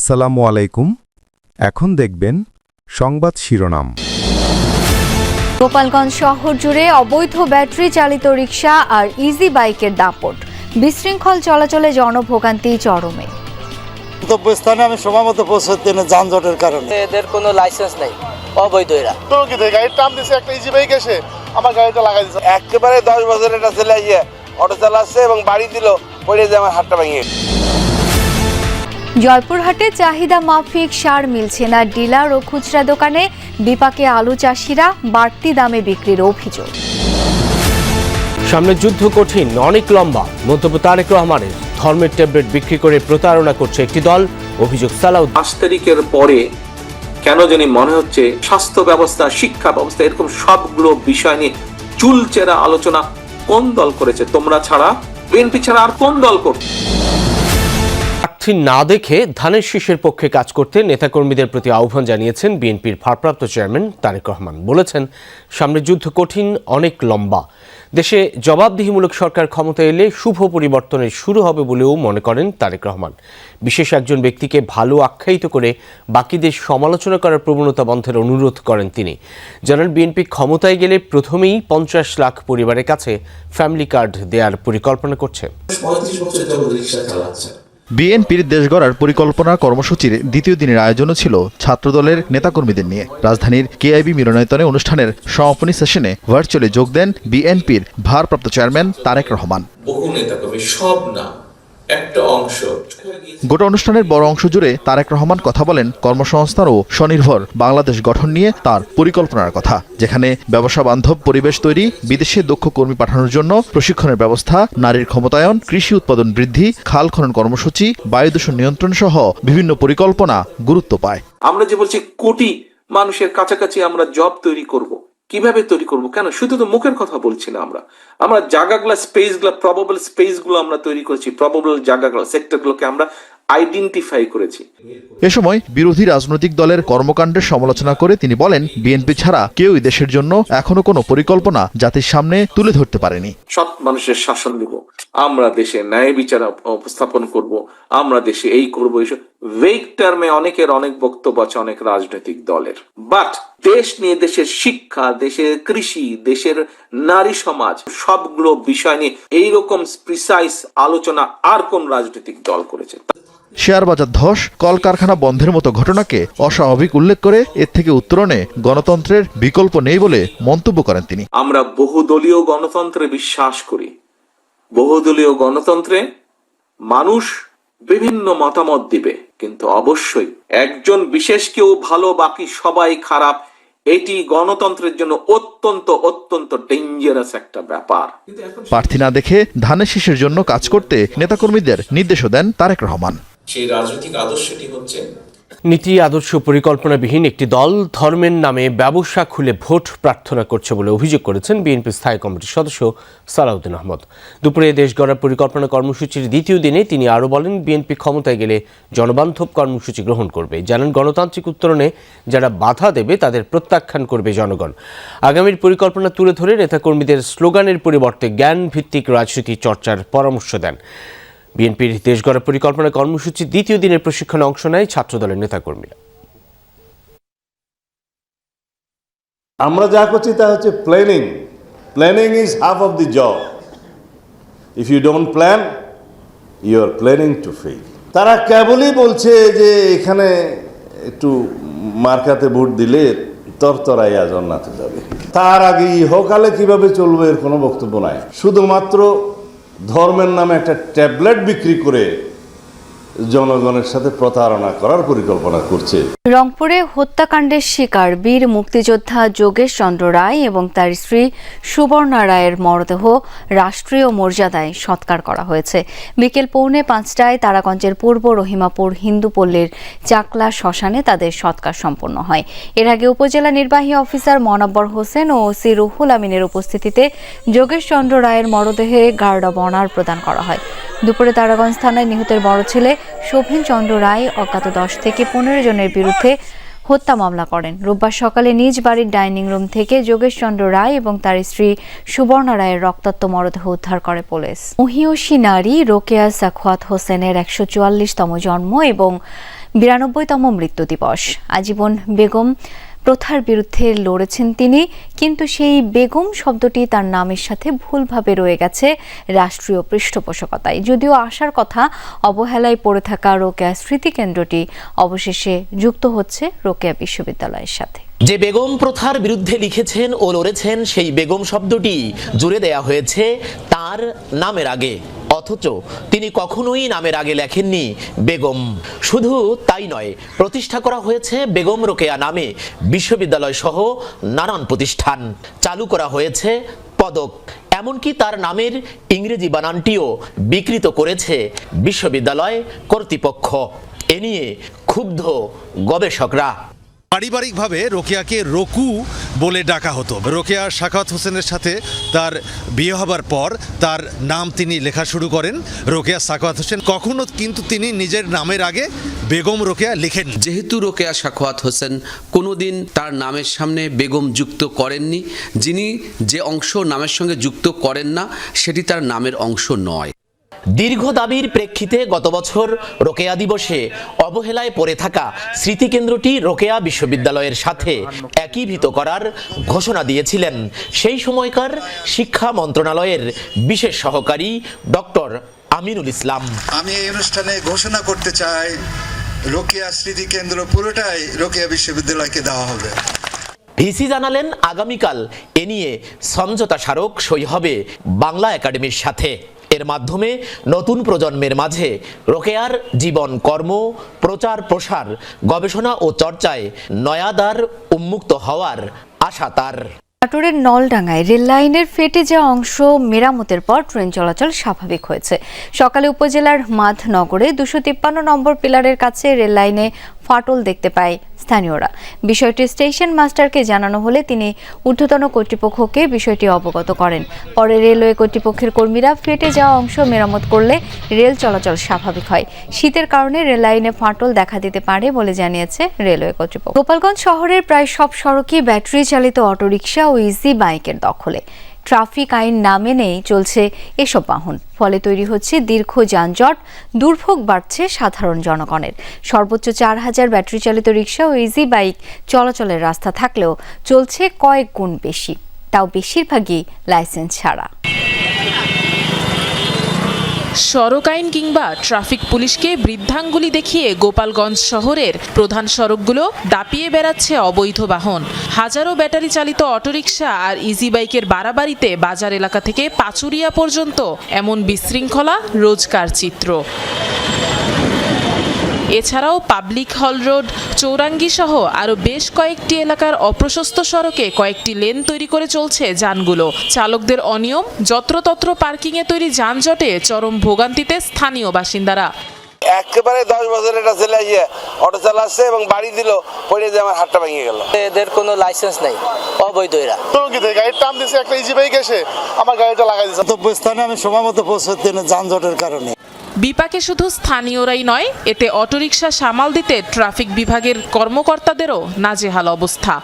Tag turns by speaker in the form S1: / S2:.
S1: আসসালামু আলাইকুম। এখন দেখবেন সংবাদ শিরোনাম।
S2: গোপালগঞ্জ শহর জুড়ে অবৈধ ব্যাটারি চালিত রিক্সা আর ইজি বাইকের দাপট। বিশৃঙ্খল চলাচলে জনভোগান্তি চরমে।
S3: গন্তব্যস্থানে আমি সময় মতো পৌঁছতে না যানজটের কারণে।
S4: এদের কোনো লাইসেন্স নেই অবৈধ এরা।
S5: গাড়ির টান দিছে একটা ইজি বাইক এসে আমার গাড়িটা লাগাই দিছে।
S6: একেবারে দশ বছরের একটা ছেলে অটো চালাচ্ছে এবং বাড়ি দিল পড়ে যে আমার হাতটা ভেঙে
S2: জয়পুরহাটে চাহিদা মাফিক সার মিলছে না। ডিলার ও খুচরা দোকানে বিপাকে আলু চাষিরা বাড়তি দামে বিক্রির অভিযোগ।
S7: সামনে যুদ্ধ কঠিন অনেক লম্বা। মন্তব্য তারেক রহমানের। ধর্মের ট্যাবলেট বিক্রি করে প্রতারণা করছে একটি দল অভিযোগ সালাউদ্দিন।
S8: পাঁচ তারিখের পরে কেন জানি মনে হচ্ছে স্বাস্থ্য ব্যবস্থা শিক্ষা ব্যবস্থা এরকম সবগুলো বিষয় নিয়ে চুলচেরা আলোচনা কোন দল করেছে? তোমরা ছাড়া বিএনপি ছাড়া আর কোন দল করছে
S7: প্রার্থী না দেখে ধানের শীষের পক্ষে কাজ করতে নেতাকর্মীদের প্রতি আহ্বান জানিয়েছেন বিএনপির ভারপ্রাপ্ত চেয়ারম্যান তারেক রহমান। বলেছেন সামনে যুদ্ধ কঠিন, অনেক লম্বা। দেশে জবাবদিহিমূলক সরকার ক্ষমতা এলে শুভ পরিবর্তনের শুরু হবে বলেও মনে করেন তারেক রহমান। বিশেষ একজন ব্যক্তিকে ভালো আখ্যায়িত করে বাকিদের সমালোচনা করার প্রবণতা বন্ধের অনুরোধ করেন তিনি। জানান, বিএনপি ক্ষমতায় গেলে প্রথমেই পঞ্চাশ লাখ পরিবারের কাছে ফ্যামিলি কার্ড দেওয়ার পরিকল্পনা করছে।
S9: বিএনপির দেশ গড়ার পরিকল্পনা কর্মসূচির দ্বিতীয় দিনের আয়োজনও ছিল ছাত্রদলের নেতাকর্মীদের নিয়ে। রাজধানীর কেআইবি মিলনায়তনে অনুষ্ঠানের সমাপনী সেশনে ভার্চুয়ালি যোগ দেন বিএনপির ভারপ্রাপ্ত চেয়ারম্যান তারেক রহমান।
S10: বহু নেতাকর্মী, সব না একটা অংশ।
S9: গোটা অনুষ্ঠানের বড় অংশ জুড়ে তারেক রহমান কথা বলেন কর্মসংস্থান ও স্বনির্ভর বাংলাদেশ গঠন নিয়ে তার পরিকল্পনার কথা যেখানে ব্যবসা বান্ধব পরিবেশ তৈরি বিদেশে দক্ষ কর্মী পাঠানোর জন্য প্রশিক্ষণের ব্যবস্থা নারীর ক্ষমতায়ন কৃষি উৎপাদন বৃদ্ধি খাল খনন কর্মসূচি বায়ু দূষণ নিয়ন্ত্রণ সহ বিভিন্ন পরিকল্পনা গুরুত্ব পায়।
S8: আমরা যে বলছি কোটি মানুষের কাছাকাছি আমরা জব তৈরি করব। কীভাবে তৈরি করব? কেন? শুধু তো মুখের কথা বলছি না আমরা। আমরা জায়গাগুলো স্পেসগুলো প্রবাবল স্পেসগুলো আমরা তৈরি করেছি প্রবাবল জায়গাগুলো সেক্টরগুলোকে আমরা আইডেন্টিফাই করেছি।
S9: এ সময় বিরোধী রাজনৈতিক দলের কর্মকাণ্ডের সমালোচনা করে তিনি বলেন বিএনপি ছাড়া কেউই দেশের জন্য এখনও কোনো পরিকল্পনা জাতির সামনে তুলে ধরতে পারেনি।
S8: সৎ মানুষের শাসন দিব আমরা দেশে ন্যায় বিচার উপস্থাপন করব। আমরা দেশে এই করব এইসব ভেগ টার্মে অনেকের অনেক বক্তব্য আছে অনেক রাজনৈতিক দলের। বাট দেশ নিয়ে দেশের শিক্ষা দেশের কৃষি দেশের নারী সমাজ সবগুলো বিষয় নিয়ে এইরকম প্রিসাইজ আলোচনা আর কোন রাজনৈতিক দল করেছে?
S9: শেয়ার বাজার ধস কলকারখানা বন্ধের মতো ঘটনাকে অস্বাভাবিক উল্লেখ করে এর থেকে উত্তরণে গণতন্ত্রের বিকল্প নেই বলে মন্তব্য করেন তিনি।
S8: আমরা বহুদলীয় গণতন্ত্রে বিশ্বাস করি। বহুদলীয় গণতন্ত্রে মানুষ বিভিন্ন মতামত দিবে। কিন্তু অবশ্যই একজন বিশেষ কেউ ভালো বাকি সবাই খারাপ এটি গণতন্ত্রের জন্য অত্যন্ত অত্যন্ত ডেঞ্জারাস একটা ব্যাপার।
S9: প্রার্থী না দেখে ধানের শীষের জন্য কাজ করতে নেতাকর্মীদের নির্দেশও দেন তারেক রহমান।
S10: সেই রাজনৈতিক আদর্শটি হচ্ছে
S7: নীতি, আদর্শ পরিকল্পনাবিহীন একটি দল ধর্মের নামে ব্যবসা খুলে ভোট প্রার্থনা করছে বলে অভিযোগ করেছেন বিএনপি স্থায়ী কমিটির সদস্য সালাউদ্দিন আহমদ। দুপুরে দেশ গড়ার পরিকল্পনা কর্মসূচির দ্বিতীয় দিনে তিনি আরও বলেন, বিএনপি ক্ষমতায় গেলে জনবান্ধব কর্মসূচি গ্রহণ করবে। জানান, গণতান্ত্রিক উত্তরণে যারা বাধা দেবে তাদের প্রত্যাখ্যান করবে জনগণ। আগামীর পরিকল্পনা তুলে ধরে নেতাকর্মীদের স্লোগানের পরিবর্তে জ্ঞান ভিত্তিক রাজনীতি চর্চার পরামর্শ দেন। বিএনপির দেশ গড়ার পরিকল্পনা কর্মসূচির দ্বিতীয় দিনের প্রশিক্ষণে অংশ নেয় ছাত্রদলের নেতাকর্মীরা।
S5: আমরা যা করছি তা হচ্ছে planning planning is half of the job if you don't plan you are planning to fail তারা কেবলই বলছে যে এখানে একটু মার্কাতে ভোট দিলে তরতরাইয়া জন্নাতে যাবে। তার আগে ইহকালে কীভাবে চলবে এর কোনো বক্তব্য নাই। শুধুমাত্র ধর্মের নামে একটা ট্যাবলেট বিক্রি করে জনগণের সাথে প্রতারণা করার পরিকল্পনা করছে।
S2: রংপুরে হত্যাকাণ্ডের শিকার বীর মুক্তিযোদ্ধা যোগেশ চন্দ্র রায় এবং তার স্ত্রী সুবর্ণা রায়ের মরদেহ রাষ্ট্রীয় মর্যাদায় সৎকার করা হয়েছে। বিকেল পৌনে পাঁচটায় তারাগঞ্জের পূর্ব রহিমাপুর হিন্দু পল্লীর চাকলা শ্মশানে তাদের সৎকার সম্পন্ন হয়। এর আগে উপজেলা নির্বাহী অফিসার মনাব্বর হোসেন ও ওসি রুহুল আমিনের উপস্থিতিতে যোগেশ চন্দ্র রায়ের মরদেহে গার্ড অব অনার প্রদান করা হয়। দুপুরে তারাগঞ্জ থানায় নিহতের বড় ছেলে শোভেন চন্দ্র রায় অজ্ঞাত দশ থেকে পনেরো জনের বিরুদ্ধে হত্যা মামলা করেন। রোববার সকালে নিজ বাড়ির ডাইনিং রুম থেকে যোগেশ চন্দ্র রায় এবং তার স্ত্রী সুবর্ণা রায়ের রক্তাক্ত মরদেহ উদ্ধার করে পুলিশ। মহিয়সী নারী রোকেয়া সাখওয়াত হোসেনের একশো চুয়াল্লিশতম জন্ম এবং বিরানব্বইতম মৃত্যু দিবস। আজীবন বেগম প্রথার বিরুদ্ধে লড়েছেন তিনি, কিন্তু সেই বেগম শব্দটি তার নামের সাথে ভুলভাবে রয়ে গেছে রাষ্ট্রীয় পৃষ্ঠপোষকতায়। যদিও আসার কথা, অবহেলায় পড়ে থাকা রোকেয়া স্মৃতিকেন্দ্রটি অবশেষে যুক্ত হচ্ছে রোকেয়া বিশ্ববিদ্যালয়ের সাথে।
S11: যে বেগম প্রথার বিরুদ্ধে লিখেছেন ও লড়েছেন সেই বেগম শব্দটি জুড়ে দেয়া হয়েছে তার নামের আগে। অথচ তিনি কখনোই নামের আগে লেখেননি বেগম। শুধু তাই নয়, প্রতিষ্ঠা করা হয়েছে বেগম রোকেয়া নামে বিশ্ববিদ্যালয় সহ নানান প্রতিষ্ঠান। চালু করা হয়েছে পদক। এমনকি তার নামের ইংরেজি বানানটিও বিকৃত করেছে বিশ্ববিদ্যালয় কর্তৃপক্ষ। এ নিয়ে ক্ষুব্ধ গবেষকরা।
S12: পারিবারিকভাবে রোকেয়াকে রকু বলে ডাকা হতো। রোকেয়া শাখাত হোসেনের সাথে তার বিয়ে হবার পর তার নাম তিনি লেখা শুরু করেন। রোকেয়া সাখাওয়াত হোসেন কখনো কিন্তু তিনি নিজের নামের আগে বেগম রোকেয়া লিখেন।
S13: যেহেতু রোকেয়া সাখোয়াত হোসেন কোনোদিন তার নামের সামনে বেগম যুক্ত করেননি, যিনি যে অংশ নামের সঙ্গে যুক্ত করেন না, সেটি তার নামের অংশ নয়।
S11: দীর্ঘ দাবির প্রেক্ষিতে গত বছর রোকেয়া দিবসে অবহেলায় পড়ে থাকা স্মৃতিকেন্দ্রটি রোকেয়া বিশ্ববিদ্যালয়ের সাথে একীভূত করার ঘোষণা দিয়েছিলেন। সেই সময়কার শিক্ষা মন্ত্রণালয়ের বিশেষ সহকারী ডক্টর আমিনুল ইসলাম।
S14: আমি এই অনুষ্ঠানে ঘোষণা করতে চাই রোকেয়া স্মৃতি কেন্দ্র পুরোটাই রোকেয়া বিশ্ববিদ্যালয়কে দেওয়া হবে।
S11: ভিসি জানালেন আগামীকাল এ নিয়ে সমঝোতা স্মারক সই হবে বাংলা একাডেমির সাথে। এর মাধ্যমে নতুন প্রজন্মের মাঝে রোকেয়ার জীবন কর্ম, প্রচার প্রসার, গবেষণা ও চর্চায় নয়াদার উন্মুক্ত হওয়ার আশা তার।
S2: নাটোরের নলডাঙ্গায় রেল লাইনের ফেটে যাওয়া অংশ মেরামতের পর ট্রেন চলাচল স্বাভাবিক হয়েছে। সকালে উপজেলার মাধনগরে দুশো তিপ্পান্ন নম্বর পিলারের কাছে রেল লাইনে ফাটল দেখতে পায় স্থানীয়রা। বিষয়টি স্টেশন মাস্টারকে জানানো হলে তিনি ঊর্ধ্বতন কর্তৃপক্ষকে বিষয়টি অবগত করেন। পরে রেলওয়ে কর্তৃপক্ষের কর্মীরা ফেটে যাওয়া অংশ মেরামত করলে রেল চলাচল স্বাভাবিক হয়। শীতের কারণে রেল লাইনে ফাটল দেখা দিতে পারে বলে জানিয়েছে রেলওয়ে কর্তৃপক্ষ। গোপালগঞ্জ শহরের প্রায় সব সড়কই ব্যাটারি চালিত অটোরিকশা ও ইজি বাইকের দখলে। ট্রাফিক আইন না মেনেই চলছে এসব বাহন। ফলে তৈরি হচ্ছে দীর্ঘ যানজট, দুর্ভোগ বাড়ছে সাধারণ জনগণের। সর্বোচ্চ চার হাজার ব্যাটারি চালিত রিক্সা ও ইজি বাইক চলাচলের রাস্তা থাকলেও চলছে কয়েক গুণ বেশি। তাও বেশিরভাগই লাইসেন্স ছাড়া।
S15: সড়ক আইন কিংবা ট্রাফিক পুলিশকে বৃদ্ধাঙ্গুলি দেখিয়ে গোপালগঞ্জ শহরের প্রধান সড়কগুলো দাপিয়ে বেড়াচ্ছে অবৈধ বাহন। হাজারো ব্যাটারি চালিত অটোরিকশা আর ইজি বাইকের বাড়াবাড়িতে বাজার এলাকা থেকে পাচুরিয়া পর্যন্ত এমন বিশৃঙ্খলা রোজকার চিত্র। এছাড়াও পাবলিক হল রোড চৌরাঙ্গি সহ আরও বেশ কয়েকটি এলাকার অপ্রশস্ত সড়কে কয়েকটি লেন তৈরি করে চলছে যানগুলো। চালকদের অনিয়ম যত্রতত্র পার্কিংয়ে তৈরি যানজটে চরম ভোগান্তিতে স্থানীয় বাসিন্দারা।
S6: একেবারে দশ বছর এটা ছেলে ইয়ে অটো চালাচ্ছে এবং বাড়ি দিল পড়ে যে আমার হাতটা ভেঙে গেল।
S4: এদের কোনো লাইসেন্স নেই অবৈধ এরা।
S3: গাড়ির টান দিছে একটা ইজি বাইক এসে আমার গাড়িটা লাগাই দিচ্ছে গন্তব্যস্থানে আমি সময় মতো পৌঁছতে যানজটের কারণে।
S15: বিপাকে শুধু স্থানীয়রাই নয় এতে অটোরিকশা সামাল দিতে ট্রাফিক বিভাগের কর্মকর্তাদেরও নাজেহাল অবস্থা।